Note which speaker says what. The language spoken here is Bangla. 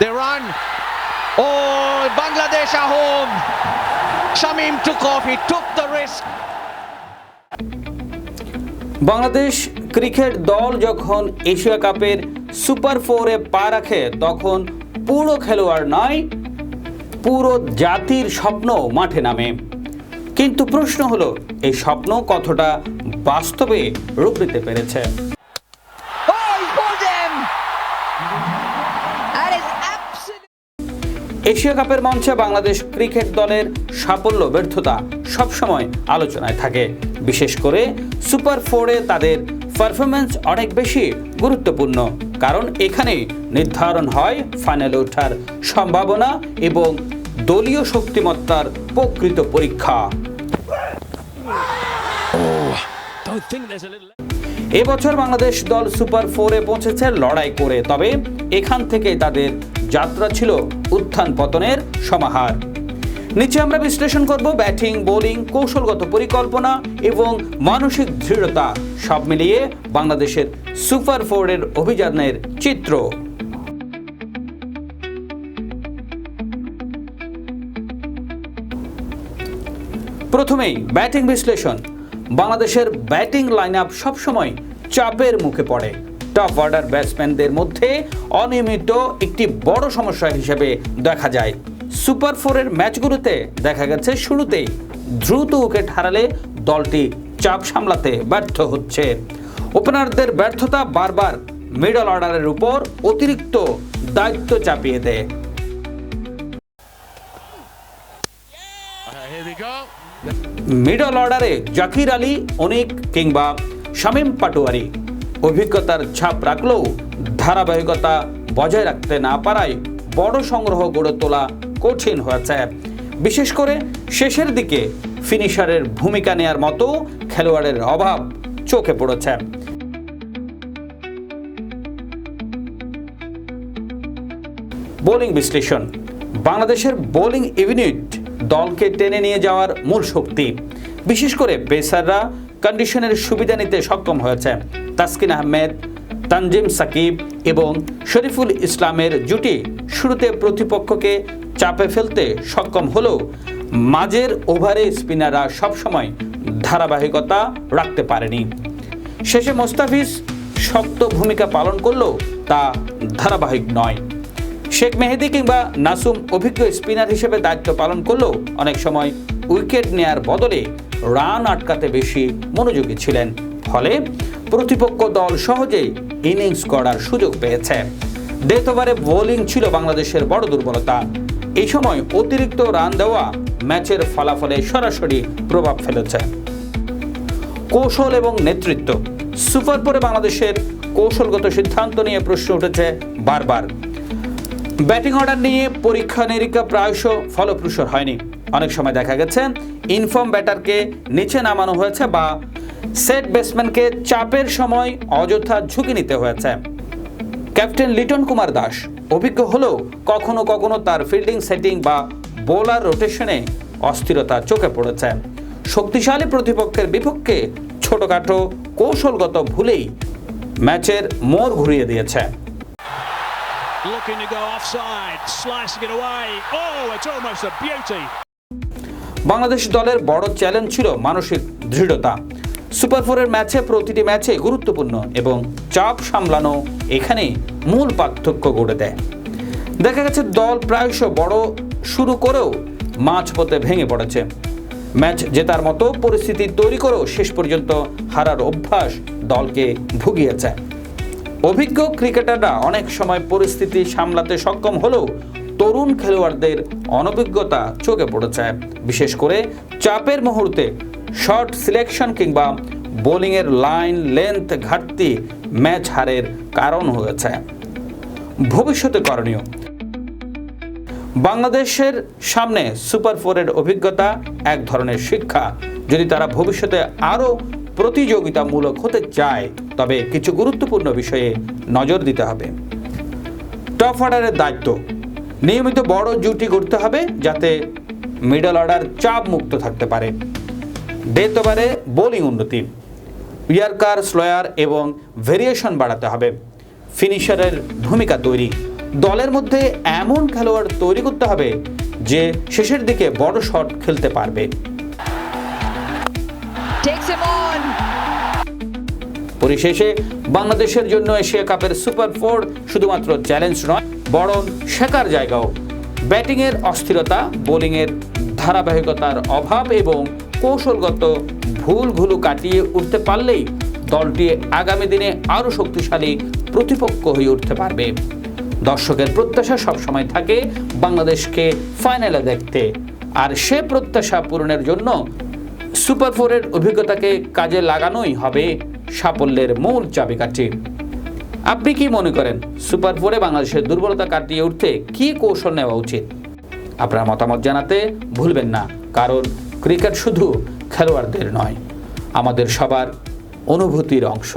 Speaker 1: They run. Oh, Bangladesh are home. Shamim took off. He took the risk.
Speaker 2: Bangladesh cricket দল যখন এশিয়া কাপের সুপার ফোরে পা রাখে তখন পুরো খেলোয়াড় নয় পুরো জাতির স্বপ্ন মাঠে নামে কিন্তু প্রশ্ন হলো এই স্বপ্ন কতটা বাস্তবে রূপ নিতে পেরেছে এশিয়া কাপের মঞ্চে বাংলাদেশ ক্রিকেট দলের সাফল্য, ব্যর্থতা সবসময় আলোচনায় থাকে বিশেষ করে সুপার ফোরে তাদের পারফরমেন্স অনেক বেশি গুরুত্বপূর্ণ, কারণ এখানে নির্ধারণ হয় ফাইনালে ওঠার সম্ভাবনা এবং দলীয় শক্তিমত্তার প্রকৃত পরীক্ষা. এবছর বাংলাদেশ দল সুপার ফোরে পৌঁছেছে লড়াই করে, তবে এখান থেকে তাদের যাত্রা ছিল উত্থান পতনের সমাহার। নিচে আমরা বিশ্লেষণ করব ব্যাটিং, বোলিং, কৌশলগত পরিকল্পনা এবং মানসিক দৃঢ়তা সব মিলিয়ে বাংলাদেশের সুপার ফোরের অভিযানের চিত্র। প্রথমেই ব্যাটিং বিশ্লেষণ। বাংলাদেশের ব্যাটিং লাইন আপ সবসময় চাপের মুখে পড়ে। টপ অর্ডার ব্যাটসম্যানদের মধ্যে অনিয়মিত একটি বড় সমস্যা হিসেবে দেখা যায়। সুপার ফোরের ম্যাচগুলোতে দেখা গেছে শুরুতেই দ্রুত উইকেট হারালে দলটি চাপ সামলাতে ব্যর্থ হচ্ছে। ওপেনারদের ব্যর্থতা বারবার মিডল অর্ডারের উপর অতিরিক্ত দায়িত্ব চাপিয়ে দেয়. মিডল অর্ডারে জাকির আলী অনিক কিংবা শামীম পাটোয়ারি। অভিজ্ঞতার ছাপ রাখলেও ধারাবাহিকতা বজায় রাখতে না পারায় বড় সংগ্রহ গড়ে তোলা কঠিন হয়েছে। বিশেষ করে শেষের দিকে ফিনিশারের ভূমিকা নেয়ার মতো খেলোয়াড়ের অভাব চোখে পড়েছে। বোলিং বিশ্লেষণ। বাংলাদেশের বোলিং ইউনিট দলকে টেনে নিয়ে যাওয়ার মূল শক্তি। বিশেষ করে পেসাররা কন্ডিশনের সুবিধা নিতে সক্ষম হয়েছে। তাসকিন আহমেদ, তানজিম সাকিব এবং শরীফুল ইসলামের জুটি শুরুতে প্রতিপক্ষকে চাপে ফেলতে সক্ষম হলেও মাঝের ওভারে স্পিনাররা সবসময় ধারাবাহিকতা রাখতে পারেনি। শেষে মোস্তাফিজ শক্ত ভূমিকা পালন করলেও তা ধারাবাহিক নয়। শেখ মেহেদি কিংবা নাসুম অভিজ্ঞ স্পিনার হিসেবে দায়িত্ব পালন করলেও অনেক সময় উইকেট নেয়ার বদলে রান আটকাতে বেশি মনোযোগী ছিলেন। প্রতিপক্ষ দল সহজেই ইনিংস গড়ার সুযোগ পেয়েছে। ডেথ বোলিং ছিল বাংলাদেশের বড় দুর্বলতা। এই সময় অতিরিক্ত রান দেওয়া ম্যাচের ফলাফলে সরাসরি প্রভাব ফেলেছে। কৌশল এবং নেতৃত্ব। সুপার পরে বাংলাদেশের কৌশলগত সিদ্ধান্ত নিয়ে প্রশ্ন উঠেছে বারবার। ব্যাটিং অর্ডার নিয়ে পরীক্ষা নিরীক্ষা প্রায়শ ফলপ্রসূ হয়নি। অনেক সময় দেখা গেছে, ইনফর্ম ব্যাটারকে নিচে নামানো হয়েছে বা সেট ব্যাটসম্যানকে চাপের সময় অযথা ঝুঁকি নিতে হয়েছে ক্যাপ্টেন লিটন কুমার দাস অভিজ্ঞ হলেও কখনো কখনো তার ফিল্ডিং সেটিং বা বোলার রোটেশনে অস্থিরতা চোখে পড়েছে শক্তিশালী প্রতিপক্ষের বিপক্ষে ছোটখাটো কৌশলগত ভুলেই ম্যাচের মোড় ঘুরিয়ে দিয়েছে.
Speaker 3: Oh.
Speaker 2: বাংলাদেশ দলের বড় চ্যালেঞ্জ ছিল মানসিক দৃঢ়তা সুপার ফোরের ম্যাচে প্রতিটি ম্যাচে গুরুত্বপূর্ণ এবং চাপ সামলানো এখানে মূল পার্থক্য গড়ে দেয়। দেখা গেছে দল প্রায়শ বড় শুরু করেও মাঝপথে ভেঙে পড়েছে। ম্যাচ জেতার মতো পরিস্থিতি তৈরি করেও শেষ পর্যন্ত হারার অভ্যাস দলকে ভুগিয়েছে। অভিজ্ঞ ক্রিকেটাররা অনেক সময় পরিস্থিতি সামলাতে সক্ষম হলেও তরুণ খেলোয়াড়দের অনভিজ্ঞতা চোখে পড়েছে। বিশেষ করে চাপের মুহূর্তে শর্ট সিলেকশন কিংবা বোলিংয়ের লাইন লেন্থ ঘাটতি ম্যাচ হারের কারণ হয়েছে। ভবিষ্যতে করণীয়। বাংলাদেশের সামনে সুপার ফোরের অভিজ্ঞতা এক ধরনের শিক্ষা। যদি তারা ভবিষ্যতে আরও প্রতিযোগিতামূলক হতে চায়, তবে কিছু গুরুত্বপূর্ণ বিষয়ে নজর দিতে হবে। টপ অর্ডারের দায়িত্ব। নিয়মিত বড় জুটি করতে হবে যাতে মিডল অর্ডার চাপ মুক্ত থাকতে পারে। ডেথ ওভারে বোলিং উন্নতি। ইয়ারকার স্লোয়ার এবং ভেরিয়েশন বাড়াতে হবে। ফিনিশারের ভূমিকা তৈরি। দলের মধ্যে এমন খেলোয়াড় তৈরি করতে হবে যে শেষের দিকে বড় শট খেলতে পারবে. পরিশেষে বাংলাদেশের জন্য এশিয়া কাপের সুপার ফোর শুধুমাত্র চ্যালেঞ্জ নয় বরং শেখার জায়গাও। ব্যাটিংয়ের অস্থিরতা বোলিংয়ের ধারাবাহিকতার অভাব এবং কৌশলগত ভুলগুলো কাটিয়ে উঠতে পারলেই দলটি আগামী দিনে আরও শক্তিশালী প্রতিপক্ষ হয়ে উঠতে পারবে। দর্শকের প্রত্যাশা সবসময় থাকে বাংলাদেশকে ফাইনালে দেখতে। আর সে প্রত্যাশা পূরণের জন্য সুপার ফোরের অভিজ্ঞতাকে কাজে লাগানোই হবে সাফল্যের মূল চাবিকাঠি। আপনি কি মনে করেন, সুপার ফোরে বাংলাদেশের দুর্বলতা কাটিয়ে উঠতে কি কৌশল নেওয়া উচিত? আপনার মতামত জানাতে ভুলবেন না, কারণ ক্রিকেট শুধু খেলোয়াড়দের নয় আমাদের সবার অনুভূতির অংশ।